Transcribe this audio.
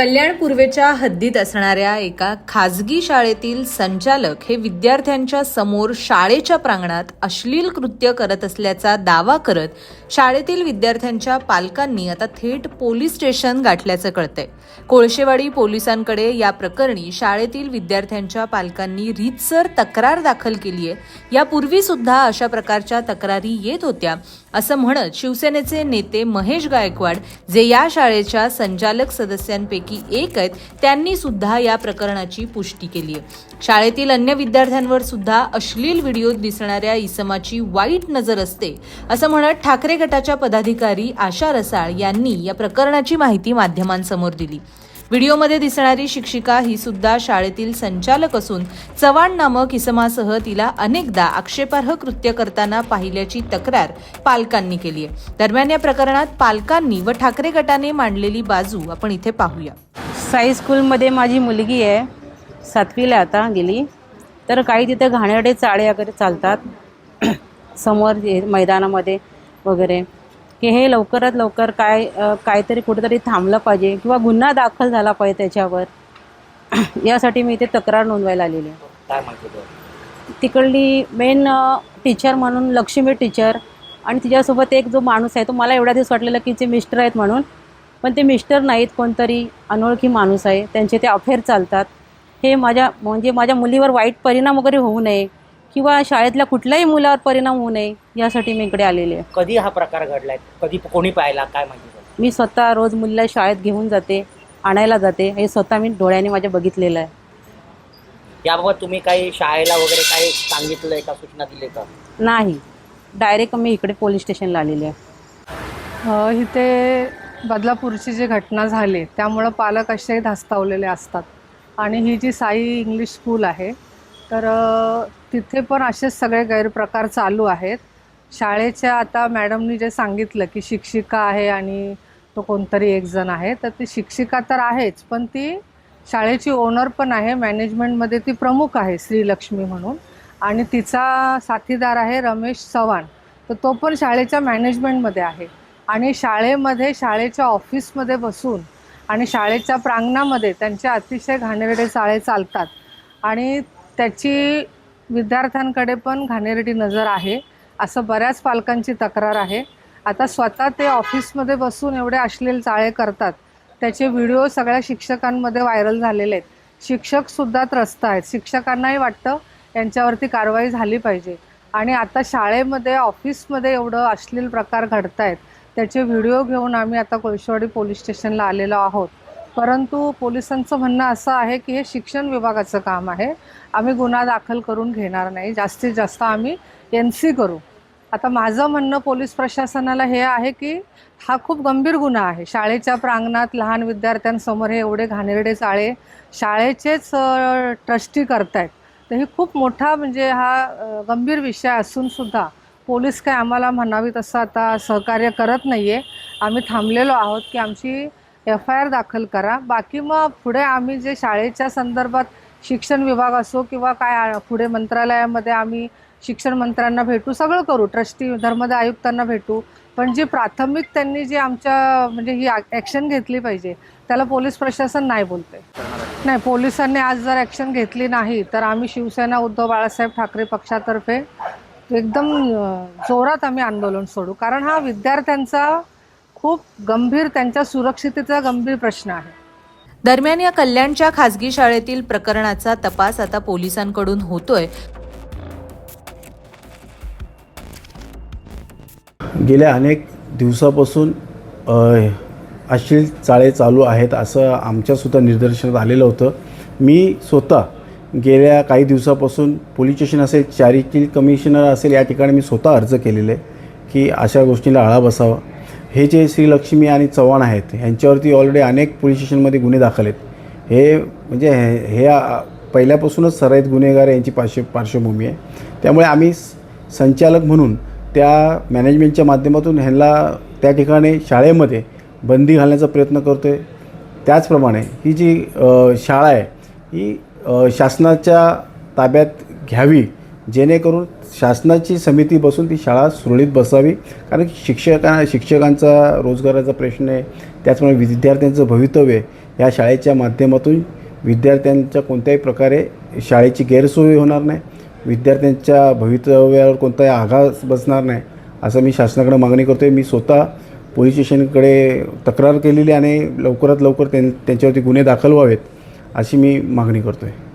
कल्याण पूर्वेच्या हद्दीत असणाऱ्या एका खाजगी शाळेतील संचालक हे विद्यार्थ्यांच्या समोर शाळेच्या प्रांगणात अश्लील कृत्य करत असल्याचा दावा करत शाळेतील विद्यार्थ्यांच्या पालकांनी आता थेट पोलीस स्टेशन गाठल्याचं कळतंय. कोळशेवाडी पोलिसांकडे या प्रकरणी शाळेतील विद्यार्थ्यांच्या पालकांनी रीतसर तक्रार दाखल केली आहे. यापूर्वी सुद्धा अशा प्रकारच्या तक्रारी येत होत्या असं म्हणत शिवसेनेचे नेते महेश गायकवाड जे या शाळेच्या संचालक सदस्यांपैकी एक आहेत त्यांनी सुद्धा या प्रकरणाची पुष्टी केली आहे. शाळेतील अन्य विद्यार्थ्यांवर सुद्धा अश्लील व्हिडिओ दिसणाऱ्या इसमाची वाईट नजर असते असं म्हणत ठाकरे गटाच्या पदाधिकारी आशा रसाळ यांनी या प्रकरणाची माहिती माध्यमांसमोर दिली. व्हिडिओमध्ये दिसणारी शिक्षिका ही सुद्धा शाळेतील संचालक असून चव्हाण नामक इसमासह तिला अनेकदा आक्षेपार्ह कृत्य करताना पाहिल्याची तक्रार पालकांनी केली आहे. दरम्यान या प्रकरणात पालकांनी व ठाकरे गटाने मांडलेली बाजू आपण इथे पाहूया. साई स्कूलमध्ये माझी मुलगी आहे. सातवीला आता गेली. तर काही तिथे घाणेरडे चाळे वगैरे चालतात. समोर मैदानामध्ये वगैरे. की हे लवकरात लवकर काय काहीतरी कुठेतरी थांबलं पाहिजे किंवा गुन्हा दाखल झाला पाहिजे त्याच्यावर. यासाठी मी इथे तक्रार नोंदवायला आलेली आहे. काय तिकडली मेन टीचर म्हणून लक्ष्मी टीचर आणि तिच्यासोबत एक जो माणूस आहे तो मला एवढ्या दिवस वाटलेला की ते मिस्टर आहेत म्हणून. पण ते मिस्टर नाहीत कोणतरी अनोळखी माणूस आहे. त्यांचे ते अफेअर चालतात. हे माझ्या म्हणजे माझ्या मुलीवर वाईट परिणाम वगैरे होऊ नये. किंवा शाळेतल्या कुठल्याही मुलावर परिणाम होऊ नये यासाठी मी इकडे आलेले आहे. कधी हा प्रकार घडलाय? कधी कोणी पाहिला? काय माहिती? होतं मी स्वतः रोज मुलीला शाळेत घेऊन जाते आणायला जाते हे स्वतः मी डोळ्याने माझ्या बघितलेलं आहे. याबाबत तुम्ही काही शाळेला वगैरे काही सांगितलंय का? सूचना दिली का? नाही. डायरेक्ट मी इकडे पोलीस स्टेशनला आलेले आहे. अ, इथे बदलापूरची जी घटना झाली त्यामुळं पालक असेही धास्तावलेले असतात. आणि ही जी साई इंग्लिश स्कूल आहे तर अ, तिथे पण असेच सगळे गैरप्रकार चालू आहेत. शाळेच्या आता मॅडमनी जे सांगितलं की शिक्षिका आहे आणि तो कोणतरी एक जण आहे तर ती शिक्षिका तर आहेच पण ती शाळेची ओनर पण आहे मॅनेजमेंटमध्ये ती प्रमुख आहे श्रीलक्ष्मी म्हणून. आणि तिचा साथीदार आहे रमेश चव्हाण तर तो पण शाळेच्या मॅनेजमेंटमध्ये आहे. आणि शाळेमध्ये शाळेच्या ऑफिसमध्ये बसून आणि शाळेच्या प्रांगणामध्ये त्यांचे अतिशय घाणेरडे चाळे चालतात. आणि त्याची विद्यार्थ्यांकडे पण घाणेरडी नजर आहे. असं बऱ्याच पालकांची तक्रार आहे. आता स्वतः ते ऑफिसमध्ये बसून एवढे अश्लील चाळे करतात. त्याचे व्हिडिओ सगळ्या शिक्षकांमध्ये व्हायरल झालेले आहेत. शिक्षकसुद्धा त्रस्त आहेत. शिक्षकांनाही वाटतं यांच्यावरती कारवाई झाली पाहिजे. आणि आता शाळेमध्ये ऑफिसमध्ये एवढं अश्लील प्रकार घडत आहेत त्याचे व्हिडिओ घेऊन आम्ही आता कोळशेवाडी पोलीस स्टेशनला आलेलो आहोत. परंतु पोलिसांचं म्हणणं असं आहे की हे शिक्षण विभागाचं काम आहे. आम्ही गुन्हा दाखल करून घेणार नाही. जास्तीत जास्त आम्ही एन सी करू. आता माझं म्हणणं पोलीस प्रशासनाला हे आहे की हा खूप गंभीर गुन्हा आहे. शाळेच्या प्रांगणात लहान विद्यार्थ्यांसमोर हे एवढे घाणेरडे चाळे शाळेचेच ट्रस्टी करतायत. तर ही खूप मोठा म्हणजे हा गंभीर विषय असूनसुद्धा पोलीस काय आम्हाला म्हणावी तसं आता सहकार्य करत नाही आहे आम्ही थांबलेलो आहोत की आमची एफ आय आर दाखल करा. बाकी मग पुढे आम्ही जे शाळेच्या संदर्भात शिक्षण विभाग असो किंवा काय पुढे मंत्रालयामध्ये आम्ही शिक्षण मंत्र्यांना भेटू सगळं करू. ट्रस्टी धर्मदाय आयुक्तांना भेटू. पण जी प्राथमिक त्यांनी जी आमच्या म्हणजे ही ॲक्शन घेतली पाहिजे त्याला पोलीस प्रशासन नाही बोलते नाही पोलिसांनी आज जर ॲक्शन घेतली नाही तर आम्ही शिवसेना उद्धव बाळासाहेब ठाकरे पक्षातर्फे एकदम जोरात आम्ही आंदोलन सोडू. कारण हा विद्यार्थ्यांचा खूप गंभीर त्यांच्या सुरक्षितेचा गंभीर प्रश्न आहे. दरम्यान या कल्याणच्या खासगी शाळेतील प्रकरणाचा तपास आता पोलिसांकडून होतोय. गेल्या अनेक दिवसापासून अ, अश्लील चाळे चालू आहेत असं आमच्यासुद्धा निदर्शनात आलेलं होतं. मी स्वतः गेल्या काही दिवसापासून पोलीस स्टेशन असेल चारिटी कमिशनर असेल या ठिकाणी मी स्वतः अर्ज केलेले की अशा गोष्टीला आळा बसावा. हे जे श्रीलक्ष्मी आणि चव्हाण आहेत ह्यांच्यावरती ऑलरेडी अनेक पोलीस स्टेशनमध्ये गुन्हे दाखल आहेत. हे म्हणजे हे हे पहिल्यापासूनच सराईत गुन्हेगार यांची पार्श्व पार्श्वभूमी आहे. त्यामुळे आम्ही स- संचालक म्हणून त्या मॅनेजमेंटच्या माध्यमातून ह्यांना त्या ठिकाणी शाळेमध्ये बंदी घालण्याचा प्रयत्न करतो आहे त्याचप्रमाणे ही जी शाळा आहे ही शासनाच्या ताब्यात घ्यावी जेणेकरून शासनाची समिती बसून ती शाळा सुरळीत बसावी. कारण की शिक्षका शिक्षकांचा रोजगाराचा प्रश्न आहे. त्याचप्रमाणे विद्यार्थ्यांचं भवितव्य आहे. शाळेच्या माध्यमातून विद्यार्थ्यांच्या कोणत्याही प्रकारे शाळेची गैरसोय होणार नाही. विद्यार्थ्यांच्या भवितव्यावर कोणताही आघात बसणार नाही असं मी शासनाकडे मागणी करतो आहे मी स्वतः पोलीस स्टेशनकडे तक्रार केलेली आणि लवकरात लवकर त्यां त्यांच्यावरती गुन्हे दाखल व्हावेत अशी मी मागणी करतो आहे